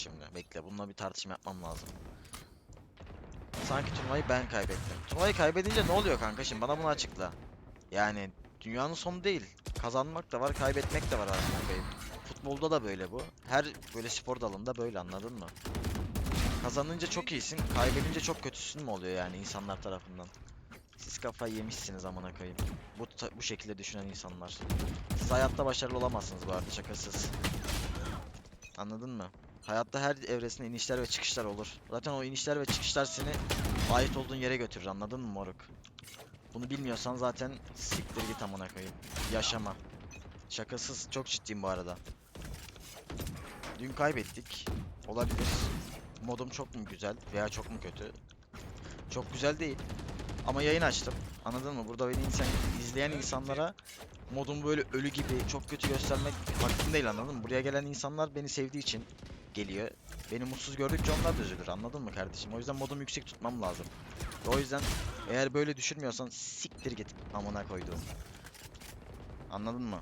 şimdi. Bekle bununla bir tartışma yapmam lazım. Sanki turnuvayı ben kaybettim. Turnuvayı kaybedince ne oluyor kanka şimdi bana bunu açıkla. Yani dünyanın sonu değil. Kazanmak da var, kaybetmek de var aslında koyayım. Futbolda da böyle bu. Her böyle spor dalında böyle anladın mı? Kazanınca çok iyisin, kaybedince çok kötüsün mü oluyor yani insanlar tarafından? Siz kafayı yemişsiniz amına koyayım. Bu bu şekilde düşünen insanlar. Siz hayatta başarılı olamazsınız bu arada şakasız. Anladın mı? Hayatta her evresinde inişler ve çıkışlar olur. Zaten o inişler ve çıkışlar seni ait olduğun yere götürür anladın mı moruk? Bunu bilmiyorsan zaten siktir git amına koyayım. Yaşama. Şakasız çok ciddiyim bu arada. Dün kaybettik. Olabilir. Modum çok mu güzel veya çok mu kötü? Çok güzel değil. Ama yayın açtım. Anladın mı? Burada beni insan, izleyen insanlara modumu böyle ölü gibi çok kötü göstermek hakkım değil anladın mı? Buraya gelen insanlar beni sevdiği için geliyor. Beni mutsuz gördükçe onlar da üzülür anladın mı kardeşim? O yüzden modumu yüksek tutmam lazım. O yüzden eğer böyle düşünmüyorsan siktir git amına koyduğum. Anladın mı?